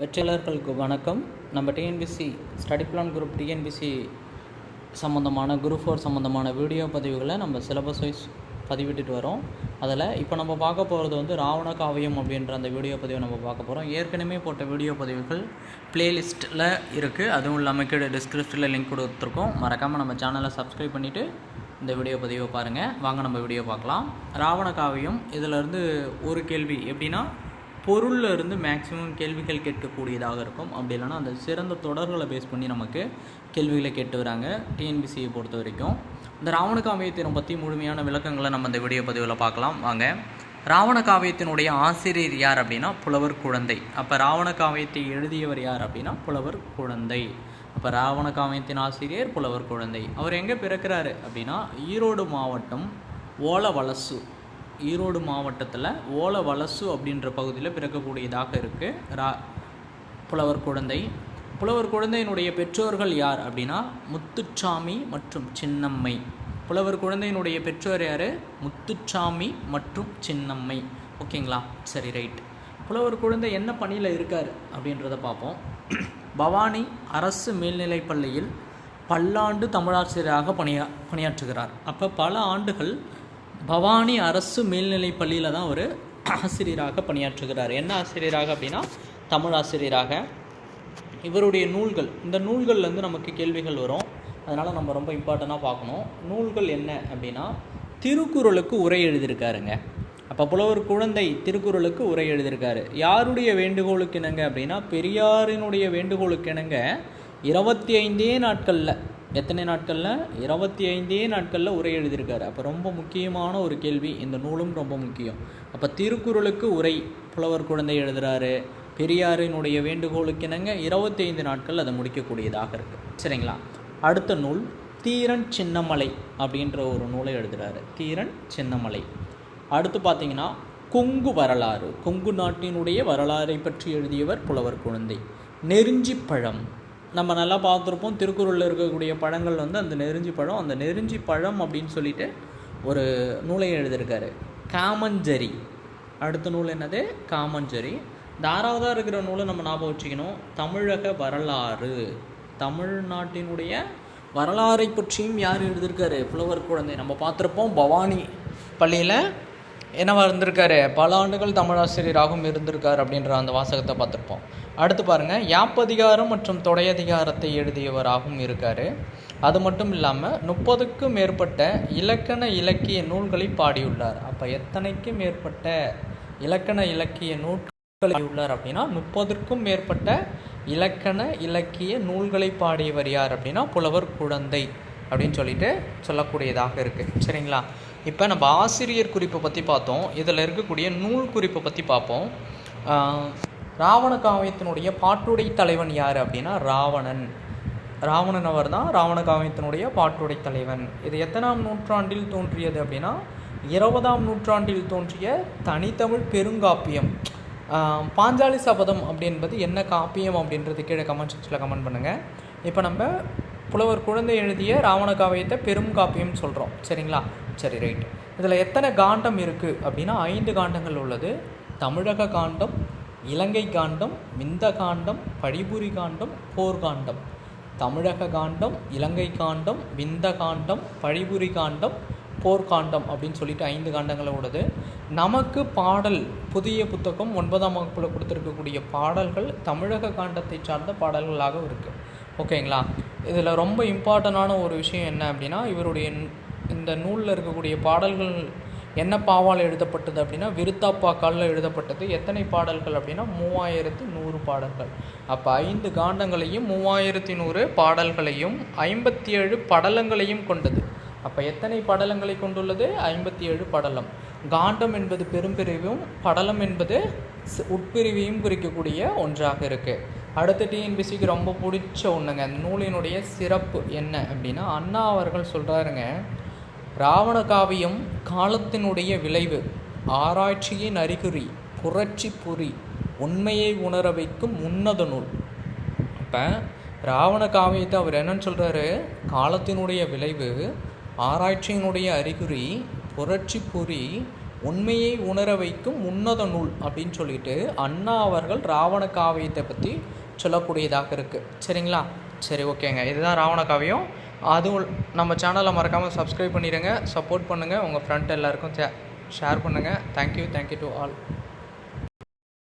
வெற்றியாளர்களுக்கு வணக்கம். நம்ம TNPSC study plan group TNPSC சம்மந்தமான குரூப் ஃபோர் சம்மந்தமான வீடியோ பதிவுகளை நம்ம சிலபஸ் வைஸ் பதிவிட்டுட்டு வரோம். அதில் இப்போ நம்ம பார்க்க போகிறது வந்து ராவண காவியம் அப்படின்ற அந்த வீடியோ பதிவை நம்ம பார்க்க போகிறோம். ஏற்கனவே போட்ட வீடியோ பதிவுகள் பிளேலிஸ்ட்டில் இருக்குது அதுவும் இல்லாமல் கீழே டிஸ்கிரிப்ஷனில் லிங்க் கொடுத்துருக்கோம். மறக்காமல் நம்ம சேனலை சப்ஸ்கிரைப் பண்ணிவிட்டு இந்த வீடியோ பதிவை பாருங்கள் வாங்க நம்ம வீடியோ பார்க்கலாம். ராவண காவியம் இதிலேருந்து ஒரு கேள்வி எப்படின்னா பொருளில் இருந்து மேக்ஸிமம் கேள்விகள் கேட்கக்கூடியதாக இருக்கும். அப்படி இல்லைன்னா அந்த சிறந்த தொடர்களை பேஸ் பண்ணி நமக்கு கேள்விகளை கேட்டு வராங்க. டிஎன்பிசியை பொறுத்த வரைக்கும். இந்த ராவண காவியத்தினை பற்றி முழுமையான விளக்கங்களை நம்ம இந்த வீடியோ பதிவில் பார்க்கலாம். வாங்க. ராவண காவியத்தினுடைய ஆசிரியர் யார் அப்படின்னா புலவர் குழந்தை. அப்போ ராவண காவியத்தை எழுதியவர் யார் அப்படின்னா புலவர் குழந்தை. அப்போ ராவண காவியத்தின் ஆசிரியர் புலவர் குழந்தை. அவர் எங்கே பிறக்கிறாரு அப்படின்னா ஈரோடு மாவட்டம் ஓலவலசு. ஈரோடு மாவட்டத்தில் ஓலவலசு அப்படின்ற பகுதியில் பிறக்கக்கூடியதாக இருக்குது ரா புலவர் குழந்தை. புலவர் குழந்தையினுடைய பெற்றோர்கள் யார் அப்படின்னா முத்துச்சாமி மற்றும் சின்னம்மை. புலவர் குழந்தையினுடைய பெற்றோர் யார்? முத்துச்சாமி மற்றும் சின்னம்மை. ஓகேங்களா? சரி ரைட். புலவர் குழந்தை என்ன பணியில் இருக்கார் அப்படின்றத பார்ப்போம். பவானி அரசு மேல்நிலைப் பள்ளியில் பல்லாண்டு தமிழாசிரியராக பணியா பணியாற்றுகிறார். அப்போ பல ஆண்டுகள் பவானி அரசு மேல்நிலைப் பள்ளியில் தான் அவர் ஆசிரியராக பணியாற்றுகிறார். என்ன ஆசிரியராக அப்படின்னா தமிழ் ஆசிரியராக. இவருடைய நூல்கள் இந்த நூல்கள்லேருந்து நமக்கு கேள்விகள் வரும். அதனால் நம்ம ரொம்ப இம்பார்ட்டண்ட்டாக பார்க்கணும். நூல்கள் என்ன அப்படின்னா திருக்குறளுக்கு உரை எழுதியிருக்காருங்க. அப்போ புலவர் குழந்தை திருக்குறளுக்கு உரை எழுதியிருக்காரு. யாருடைய வேண்டுகோளுக்கு இணங்க அப்படின்னா பெரியாரினுடைய வேண்டுகோளுக்கு என்னங்க இருபத்தி ஐந்தே நாட்களில் எத்தனை நாட்களில்? இருபத்தி ஐந்தே நாட்களில் உரை எழுதியிருக்காரு. அப்போ ரொம்ப முக்கியமான ஒரு கேள்வி இந்த நூலும் ரொம்ப முக்கியம். அப்போ திருக்குறளுக்கு உரை புலவர் குழந்தை எழுதுகிறாரு பெரியாரினுடைய வேண்டுகோளுக்கினங்க இருபத்தி ஐந்து நாட்கள் அதை முடிக்கக்கூடியதாக இருக்குது சரிங்களா? அடுத்த நூல் தீரன் சின்னமலை அப்படின்ற ஒரு நூலை எழுதுகிறாரு தீரன் சின்னமலை. அடுத்து பார்த்தீங்கன்னா கொங்கு வரலாறு. கொங்கு நாட்டினுடைய வரலாறை பற்றி எழுதியவர் புலவர் குழந்தை. நெருஞ்சி பழம் நம்ம நல்லா பார்த்துருப்போம். திருக்குறளில் இருக்கக்கூடிய பழங்கள் வந்து அந்த நெருஞ்சி பழம். அந்த நெருஞ்சி பழம் அப்படின்னு சொல்லிட்டு ஒரு நூலை எழுதியிருக்காரு. காமஞ்சரி. அடுத்த நூல் என்னது? காமஞ்சரி. தாராவதாக இருக்கிற நூலை நம்ம ஞாபகம் வச்சுக்கணும். தமிழக வரலாறு. தமிழ்நாட்டினுடைய வரலாறை பற்றியும் யார் எழுதியிருக்காரு? புலவர் குழந்தை. நம்ம பார்த்துருப்போம் பவானி பள்ளியில் என்னவா இருந்திருக்காரு? பல ஆண்டுகள் தமிழாசிரியராகவும் இருந்திருக்கார் அப்படின்ற அந்த வாசகத்தை பார்த்துருப்போம். அடுத்து பாருங்கள் யாப்பதிகாரம் மற்றும் தொடையதிகாரத்தை எழுதியவராகவும் இருக்கார். அது மட்டும் இல்லாமல் முப்பதுக்கும் மேற்பட்ட இலக்கண இலக்கிய நூல்களை பாடியுள்ளார். அப்போ எத்தனைக்கும் மேற்பட்ட இலக்கண இலக்கிய நூல்களை உள்ளார் அப்படின்னா முப்பதுக்கும் மேற்பட்ட இலக்கண இலக்கிய நூல்களை பாடியவர் யார் அப்படின்னா புலவர் குழந்தை அப்படின்னு சொல்லிட்டு சொல்லக்கூடியதாக இருக்குது சரிங்களா? இப்போ நம்ம ஆசிரியர் குறிப்பை பற்றி பார்த்தோம். இதில் இருக்கக்கூடிய நூல் குறிப்பை பற்றி பார்ப்போம். ராவண காவியத்தினுடைய பாட்டுடை தலைவன் யார் அப்படின்னா ராவணன். ராவணன் அவர் தான் ராவண காவியத்தினுடைய பாட்டுடை தலைவன். இது எத்தனாம் நூற்றாண்டில் தோன்றியது அப்படின்னா இருபதாம் நூற்றாண்டில் தோன்றிய தனித்தமிழ் பெருங்காப்பியம். பாஞ்சாலி சபதம் அப்படின்றது என்ன காப்பியம் அப்படின்றது கீழே கமெண்ட் செக்ஷனில் கமெண்ட் பண்ணுங்கள் இப்போ நம்ம புலவர் குழந்தை எழுதிய ராவண காவியத்தை பெரும் காப்பியம் சொல்கிறோம் சரிங்களா? சரி ரைட் இதில் எத்தனை காண்டம் இருக்குது அப்படின்னா ஐந்து காண்டங்கள் உள்ளது. தமிழக காண்டம் இலங்கை காண்டம் விந்த காண்டம் படிபுரி காண்டம் போர்காண்டம் தமிழக காண்டம் இலங்கை காண்டம் விந்த காண்டம் பழிபுரி காண்டம் போர்க்காண்டம் அப்படின்னு சொல்லிட்டு ஐந்து காண்டங்களை உள்ளது நமக்கு பாடல் புதிய புத்தகம் ஒன்பதாம் வகுப்பில் கொடுத்துருக்கக்கூடிய பாடல்கள் தமிழக காண்டத்தை சார்ந்த பாடல்களாக இருக்குது ஓகேங்களா? இதில் ரொம்ப இம்பார்ட்டண்டான ஒரு விஷயம் என்ன அப்படின்னா இவருடைய இந்த நூலில் இருக்கக்கூடிய பாடல்கள் என்ன பாவால் எழுதப்பட்டது அப்படின்னா விருத்தாப்பாக்காலில் எழுதப்பட்டது. எத்தனை பாடல்கள் அப்படின்னா மூவாயிரத்து நூறு பாடல்கள். அப்போ ஐந்து காண்டங்களையும் மூவாயிரத்தி நூறு பாடல்களையும் ஐம்பத்தி ஏழு படலங்களையும் கொண்டது. அப்போ எத்தனை படலங்களை கொண்டுள்ளது? ஐம்பத்தி ஏழு படலம். காண்டம் என்பது பெரும்பிரிவும் படலம் என்பது உட்பிரிவையும் குறிக்கக்கூடிய ஒன்றாக இருக்குது அடுத்த டிஎன்பிசிக்கு ரொம்ப பிடிச்ச ஒன்றுங்க அந்த நூலினுடைய சிறப்பு என்ன அப்படின்னா அண்ணா அவர்கள் சொல்கிறாருங்க ராவண காவியம் காலத்தினுடைய விளைவு. ஆராய்ச்சியின் அறிகுறி புரட்சி புரி உண்மையை உணர வைக்கும் உன்னத நூல். அப்போ ராவண காவியத்தை அவர் என்னன்னு சொல்கிறாரு காலத்தினுடைய விளைவு ஆராய்ச்சியினுடைய அறிகுறி புரட்சி புரி உண்மையை உணர வைக்கும் உன்னத நூல் அப்படின்னு சொல்லிட்டு அண்ணா அவர்கள் ராவண காவியத்தை பற்றி சொல்லக்கூடியதாக இருக்குது சரிங்களா? சரி ஓகேங்க. இதுதான் ராவண காவியம் அதுவும் நம்ம சேனலை மறக்காமல் சப்ஸ்கிரைப் பண்ணிடுங்க சப்போர்ட் பண்ணுங்கள் உங்கள் ஃப்ரெண்ட் எல்லாருக்கும் ஷேர் பண்ணுங்கள் தேங்க்யூ தேங்க்யூ டு ஆல்